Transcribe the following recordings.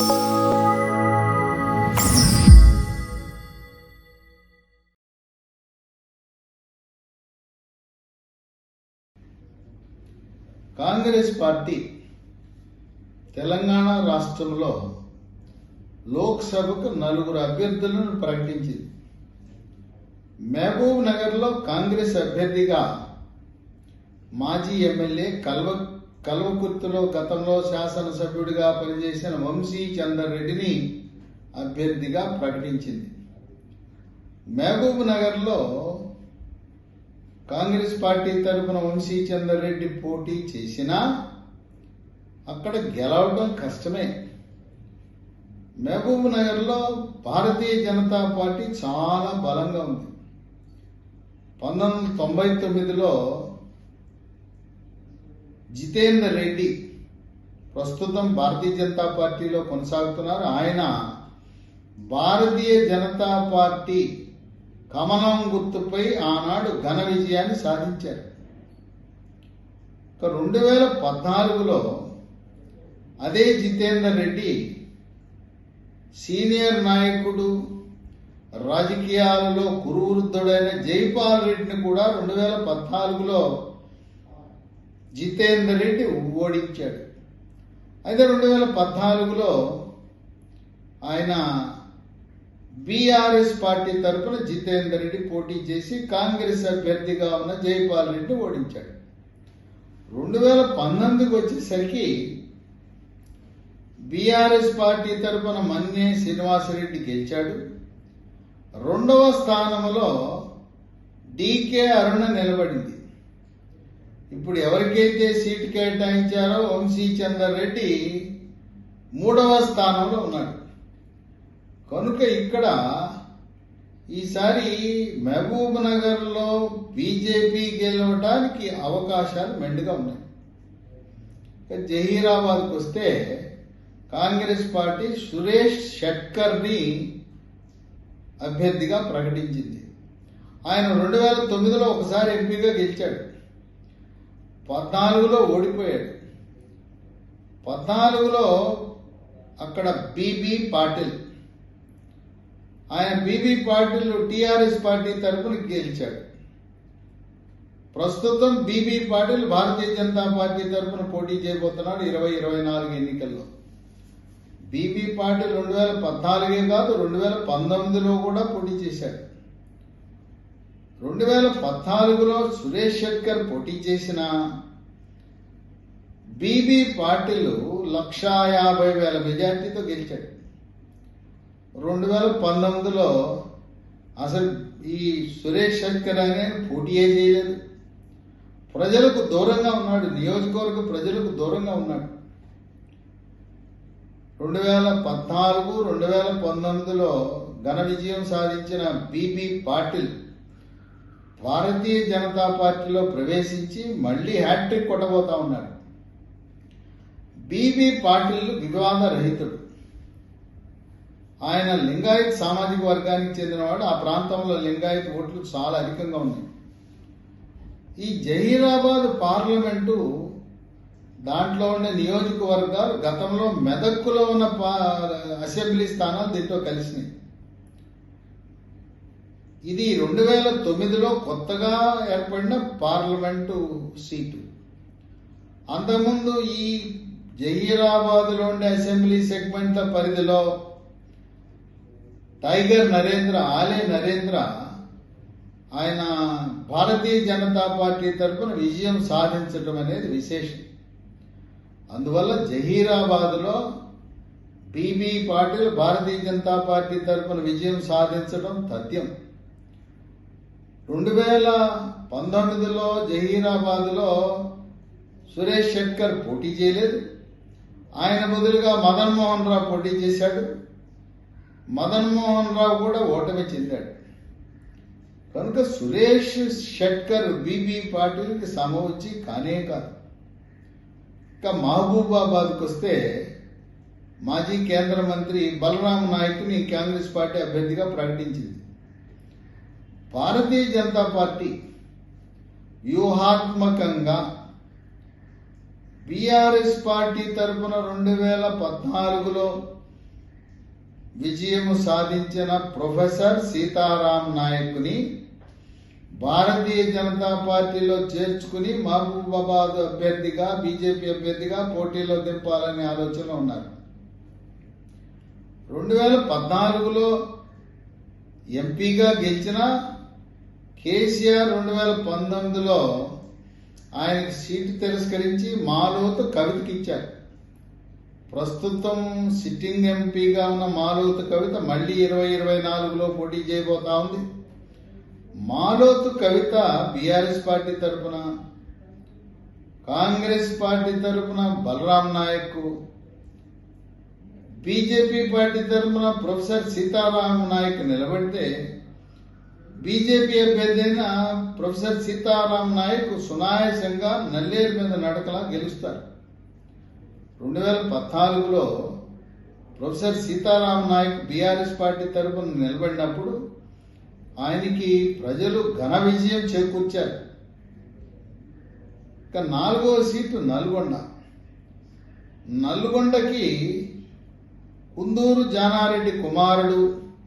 Congress party Telangana రాష్ట్రంలో లోక్సభకు నలుగురు అభ్యర్థులను ప్రకటించింది. మహబూబ్ నగర్లో కాంగ్రెస్ అభ్యర్థిగా మాజీ ఎమ్మెల్యే కల్వ కల్వకుర్తిలో గతంలో శాసనసభ్యుడిగా పనిచేసిన వంశీ చందర్ రెడ్డిని అభ్యర్థిగా ప్రకటించింది. మహబూబ్ నగర్లో కాంగ్రెస్ పార్టీ తరఫున వంశీ చందర్ రెడ్డి పోటీ చేసినా అక్కడ గెలవడం కష్టమే. మహబూబ్ నగర్లో భారతీయ జనతా పార్టీ చాలా బలంగా ఉంది. పంతొమ్మిది తొంభై తొమ్మిదిలో జితేందర్ రెడ్డి ప్రస్తుతం భారతీయ జనతా పార్టీలో కొనసాగుతున్నారు. ఆయన భారతీయ జనతా పార్టీ కమలం గుర్తుపై ఆనాడు ఘన విజయాన్ని సాధించారు. రెండు వేల పద్నాలుగులో అదే జితేందర్ రెడ్డి సీనియర్ నాయకుడు రాజకీయాలలో కురువృద్ధుడైన జైపాల్ రెడ్డిని కూడా రెండు వేల పద్నాలుగులో జితేందర్ రెడ్డి ఓడించాడు. అయితే రెండు వేల పద్నాలుగులో ఆయన బీఆర్ఎస్ పార్టీ తరఫున జితేందర్ రెడ్డి పోటీ చేసి కాంగ్రెస్ అభ్యర్థిగా ఉన్న జైపాల్ రెడ్డి ఓడించాడు. రెండు వేల పంతొమ్మిదికి వచ్చేసరికి బీఆర్ఎస్ పార్టీ తరఫున మన్నే శ్రీనివాసరెడ్డి గెలిచాడు. రెండవ స్థానంలో డీకే అరుణ నిలబడింది. ఇప్పుడు ఎవరికైతే సీటు కేటాయించారో వంశీ చందర్ రెడ్డి మూడవ స్థానంలో ఉన్నాడు. కనుక ఇక్కడ ఈసారి మహబూబ్ నగర్లో బీజేపీ గెలవటానికి అవకాశాలు మెండుగా ఉన్నాయి. జహీరాబాద్కి వస్తే కాంగ్రెస్ పార్టీ సురేష్ షట్కర్ని అభ్యర్థిగా ప్రకటించింది. ఆయన రెండు వేల తొమ్మిదిలో ఒకసారి ఎంపీగా గెలిచాడు. పద్నాలుగులో ఓడిపోయాడు. పద్నాలుగులో అక్కడ బీబీ పాటిల్. ఆయన బీబీ పాటిల్ టీఆర్ఎస్ పార్టీ తరఫున గెలిచాడు. ప్రస్తుతం బీబీ పాటిల్ భారతీయ జనతా పార్టీ తరఫున పోటీ చేయబోతున్నాడు ఇరవై ఇరవై నాలుగు ఎన్నికల్లో. బీబీ పాటిల్ రెండు వేల పద్నాలుగే కాదు రెండు వేల పంతొమ్మిదిలో కూడా పోటీ చేశాడు. రెండు వేల పద్నాలుగులో సురేష్ శెట్కర్ పోటీ చేసిన బీబీ పాటిల్ లక్షా యాభై వేల మెజార్టీతో గెలిచాడు. రెండు వేల పంతొమ్మిదిలో అసలు ఈ సురేష్ శంకర్ అనే పోటీయే చేయలేదు. ప్రజలకు దూరంగా ఉన్నాడు. నియోజకవర్గ ప్రజలకు దూరంగా ఉన్నాడు. రెండు వేల పద్నాలుగు రెండు వేల పంతొమ్మిదిలో ఘన విజయం సాధించిన బీబీ పాటిల్ భారతీయ జనతా పార్టీలో ప్రవేశించి మళ్ళీ హ్యాట్రిక్ కొట్టబోతా ఉన్నాడు. బీబీ పాటిల్ వివాద రహితుడు. ఆయన లింగాయత్ సామాజిక వర్గానికి చెందినవాడు. ఆ ప్రాంతంలో లింగాయత్ ఓట్లు చాలా అధికంగా ఉన్నాయి. ఈ జహీరాబాద్ పార్లమెంటు దాంట్లో ఉండే నియోజకవర్గాలు గతంలో మెదక్కులో ఉన్న పా- అసెంబ్లీ స్థానాలు దీంతో కలిసినాయి. ఇది రెండు వేల తొమ్మిదిలో కొత్తగా ఏర్పడిన పార్లమెంటు సీటు. అంతకుముందు ఈ జహీరాబాద్లో ఉండే అసెంబ్లీ సెగ్మెంట్ పరిధిలో టైగర్ నరేంద్ర ఆలే నరేంద్ర ఆయన భారతీయ జనతా పార్టీ తరఫున విజయం సాధించడం అనేది విశేషం. అందువల్ల జహీరాబాద్లో బీబీ పాటిల్ భారతీయ జనతా పార్టీ తరఫున విజయం సాధించడం తథ్యం. రెండు వేల పంతొమ్మిదిలో జహీరాబాద్లో సురేష్ శెట్కర్ పోటీ చేయలేదు. ఆయన బదులుగా మదన్మోహన్ రావు పోటీ చేశాడు. మదన్మోహన్ రావు కూడా ఓటమి చెందాడు. కనుక సురేష్ శెట్కర్ బీబీ పాటిల్కి సమవచ్చి కానే కాదు. ఇక మహబూబాబాద్కి వస్తే మాజీ కేంద్ర మంత్రి బలరాం నాయక్ని కాంగ్రెస్ పార్టీ అభ్యర్థిగా ప్రకటించింది. భారతీయ జనతా పార్టీ వ్యూహాత్మకంగా బీఆర్ఎస్ పార్టీ తరఫున రెండు వేల పద్నాలుగులో విజయం సాధించిన ప్రొఫెసర్ సీతారాం నాయక్ని భారతీయ జనతా పార్టీలో చేర్చుకుని మహబూబాబాద్ అభ్యర్థిగా బీజేపీ అభ్యర్థిగా పోటీలో దింపాలనే ఆలోచన ఉన్నారు. రెండు వేల పద్నాలుగులో ఎంపీగా గెలిచిన కేసీఆర్ రెండు వేల పంతొమ్మిదిలో ఆయనకి సీటు తిరస్కరించి మాలోతు కవితకి ఇచ్చారు. ప్రస్తుతం సిట్టింగ్ ఎంపీగా ఉన్న మాలోతు కవిత మళ్ళీ ఇరవై ఇరవై నాలుగులో పోటీ చేయబోతా ఉంది. మాలోతు కవిత బీఆర్ఎస్ పార్టీ తరపున కాంగ్రెస్ పార్టీ తరపున బలరాం నాయక్ బీజేపీ పార్టీ తరపున ప్రొఫెసర్ సీతారాం నాయక్ నిలబడితే బీజేపీ అభ్యర్థి అయిన ప్రొఫెసర్ సీతారాం నాయక్ సునాయాసంగా నల్లేరు మీద నడకలా గెలుస్తారు. రెండు వేల పద్నాలుగులో professor Sitaram Naik BRS party తరపున నిలబడినప్పుడు ఆయనకి ప్రజలు ఘన విజయం చేకూర్చారు. ఇక నాలుగో సీటు నల్గొండ. నల్గొండకి కుందూరు జానారెడ్డి కుమారుడు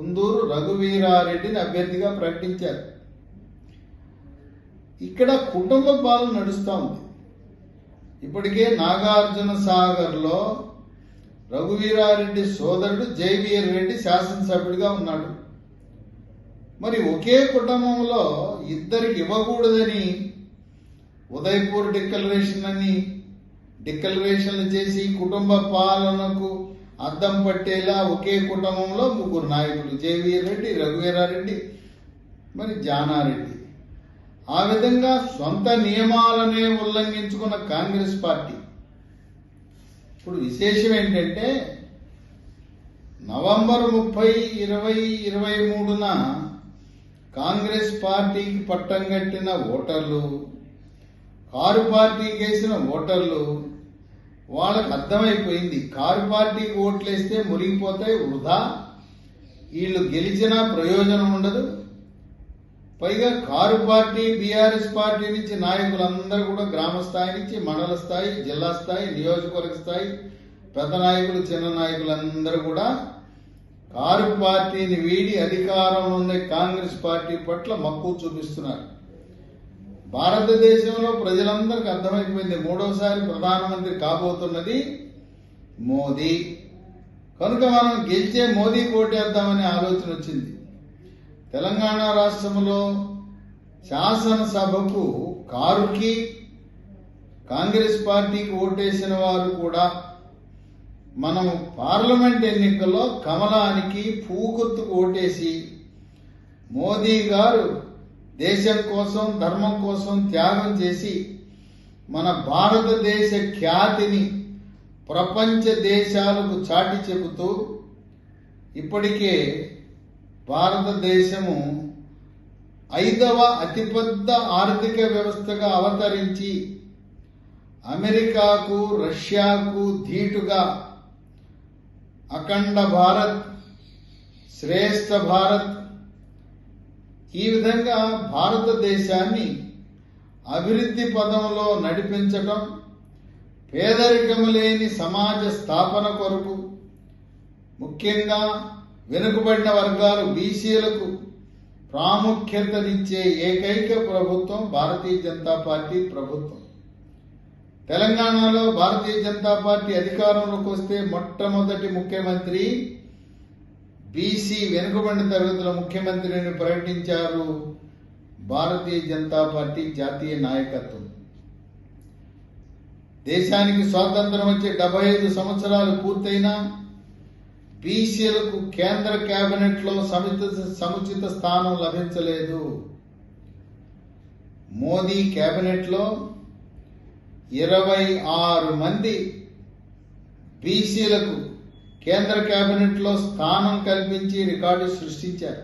కుందూరు రఘువీరారెడ్డిని అభ్యర్థిగా ప్రకటించారు. ఇక్కడ కుటుంబ పాలన నడుస్తూ ఉంది. ఇప్పటికే నాగార్జున సాగర్లో రఘువీరారెడ్డి సోదరుడు జైవీర్ రెడ్డి శాసనసభ్యుడిగా ఉన్నాడు. మరి ఒకే కుటుంబంలో ఇద్దరికి ఇవ్వకూడదని ఉదయపూర్ డిక్లరేషన్ అని డిక్లరేషన్లు చేసి కుటుంబ పాలనకు అద్దం పట్టేలా ఒకే కుటుంబంలో ముగ్గురు నాయకులు. జేవీర్ రెడ్డి రఘువీరారెడ్డి మరి జానారెడ్డి. ఆ విధంగా సొంత నియమాలనే ఉల్లంఘించుకున్న కాంగ్రెస్ పార్టీ. ఇప్పుడు విశేషం ఏంటంటే నవంబర్ ముప్పై ఇరవై ఇరవై మూడున కాంగ్రెస్ పార్టీకి పట్టం కట్టిన ఓటర్లు కారు పార్టీకి వేసిన ఓటర్లు వాళ్ళకి అర్థమైపోయింది. కారు పార్టీకి ఓట్లేస్తే మురిగిపోతాయి వృధా. వీళ్ళు గెలిచినా ప్రయోజనం ఉండదు. పైగా కారు పార్టీ బీఆర్ఎస్ పార్టీ నుంచి నాయకులందరూ కూడా గ్రామ స్థాయి నుంచి మండల స్థాయి జిల్లా స్థాయి నియోజకవర్గ స్థాయి పెద్ద నాయకులు చిన్న నాయకులందరూ కూడా కారు పార్టీని వీడి అధికారం ఉండే కాంగ్రెస్ పార్టీ పట్ల మక్కువ చూపిస్తున్నారు. భారతదేశంలో ప్రజలందరికీ అర్థమైపోయింది మూడోసారి ప్రధానమంత్రి కాబోతున్నది మోదీ. కనుక మనం గెలిచే మోదీ కోటేద్దామనే ఆలోచన వచ్చింది. తెలంగాణ రాష్ట్రంలో శాసనసభకు కారుకి కాంగ్రెస్ పార్టీకి ఓటేసిన వారు కూడా మనం పార్లమెంట్ ఎన్నికల్లో కమలానికి పూకొత్తుకు ఓటేసి మోదీ గారు దేశం కోసం ధర్మం కోసం త్యాగం చేసి మన భారతదేశ ఖ్యాతిని ప్రపంచ దేశాలకు చాటి చెబుతూ ఇప్పటికే భారతదేశము ఐదవ అతిపెద్ద ఆర్థిక వ్యవస్థగా అవతరించి అమెరికాకు రష్యాకు ధీటుగా అఖండ భారత్ శ్రేష్ఠ భారత్ ఈ విధంగా భారతదేశాన్ని అభివృద్ధి పదంలో నడిపించటం పేదరికము లేని సమాజ స్థాపన కొరకు ముఖ్యంగా వెనుకబడిన వర్గాలు బీసీలకు ప్రాముఖ్యతనిచ్చే ఏకైక ప్రభుత్వం భారతీయ జనతా పార్టీ ప్రభుత్వం. తెలంగాణలో భారతీయ జనతా పార్టీ అధికారంలోకి వస్తే మొట్టమొదటి ముఖ్యమంత్రి బీసీ వెనుకబడిన తరగతుల ముఖ్యమంత్రిని ప్రకటించారు భారతీయ జనతా పార్టీ జాతీయ నాయకత్వం. దేశానికి స్వాతంత్రం వచ్చి డెబ్బై ఐదు సంవత్సరాలు పూర్తయినా బీసీలకు కేంద్ర కేబినెట్లో సముచిత సముచిత స్థానం లభించలేదు. మోదీ కేబినెట్లో ఇరవై ఆరు మంది బీసీలకు కేంద్ర కేబినెట్లో స్థానం కల్పించి రికార్డు సృష్టించారు.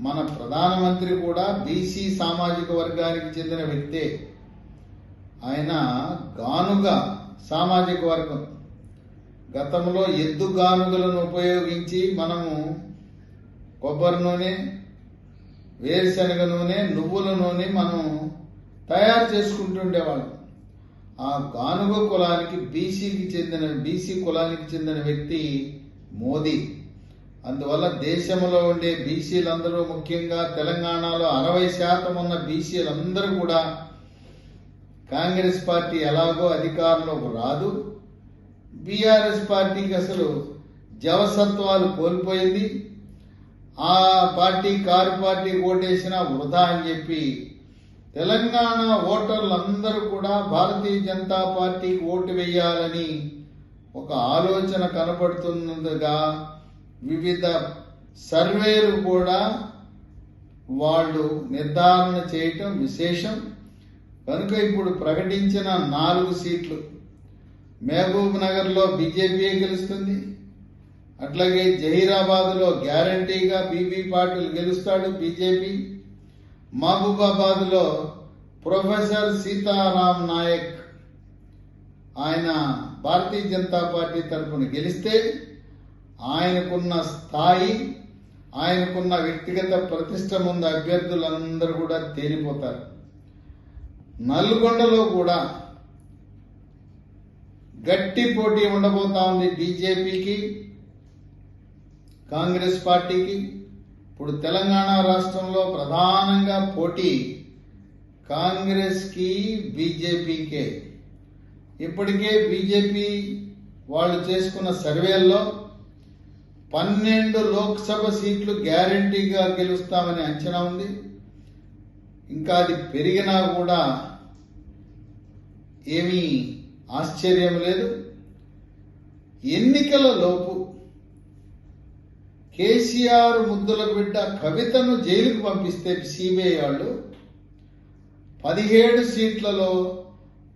మన ప్రధానమంత్రి కూడా బీసీ సామాజిక వర్గానికి చెందిన వ్యక్తే. ఆయన గానుగ సామాజిక వర్గం. గతంలో ఎద్దు గానుగలను ఉపయోగించి మనము కొబ్బరి నూనె వేరుశనగ నూనె నువ్వుల నూనె మనం తయారు చేసుకుంటుండేవాళ్ళం. ఆ గానుగ కులానికి బీసీకి చెందిన బీసీ కులానికి చెందిన వ్యక్తి మోదీ. అందువల్ల దేశంలో ఉండే బీసీలందరూ ముఖ్యంగా తెలంగాణలో అరవై శాతం ఉన్న బీసీలందరూ కూడా కాంగ్రెస్ పార్టీ ఎలాగో అధికారంలోకి రాదు. బీఆర్ఎస్ పార్టీకి అసలు జవసత్వాలు కోల్పోయింది. ఆ పార్టీ కారు పార్టీ ఓటేసినా వృధా అని చెప్పి తెలంగాణ ఓటర్లందరూ కూడా భారతీయ జనతా పార్టీకి ఓటు వేయాలని ఒక ఆలోచన కనబడుతున్నదిగా వివిధ సర్వేలు కూడా వాళ్ళు నిర్ధారణ చేయటం విశేషం. కనుక ఇప్పుడు ప్రకటించిన నాలుగు సీట్లు మహబూబ్ నగర్లో బీజేపీ గెలుస్తుంది. అట్లాగే జహీరాబాద్లో గ్యారంటీగా బీబీ పాటిల్ గెలుస్తాడు బీజేపీ. మహబూబాబాద్లో ప్రొఫెసర్ సీతారాం నాయక్ ఆయన భారతీయ జనతా పార్టీ తరఫున గెలిస్తే ఆయనకున్న స్థాయి ఆయనకున్న వ్యక్తిగత ప్రతిష్ట ముందు అభ్యర్థులందరూ కూడా తేలిపోతారు. నల్గొండలో కూడా గట్టి పోటీ ఉండబోతా ఉంది బీజేపీకి కాంగ్రెస్ పార్టీకి. ఇప్పుడు తెలంగాణ రాష్ట్రంలో ప్రధానంగా పోటీ కాంగ్రెస్కి బీజేపీకే. ఇప్పటికే బీజేపీ వాళ్ళు చేసుకున్న సర్వేల్లో పన్నెండు లోక్సభ సీట్లు గ్యారంటీగా గెలుస్తామని అంచనా ఉంది. ఇంకా అది పెరిగినా కూడా ఏమీ ఆశ్చర్యం లేదు. ఎన్నికల కేసీఆర్ ముద్దుల బిడ్డ కవితను జైలుకు పంపిస్తే సిబిఐ వాళ్ళు పదిహేడు సీట్లలో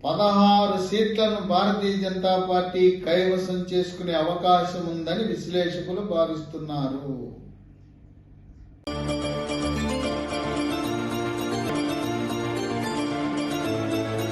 పదహారు సీట్లను భారతీయ జనతా పార్టీ కైవసం చేసుకునే అవకాశం ఉందని విశ్లేషకులు భావిస్తున్నారు.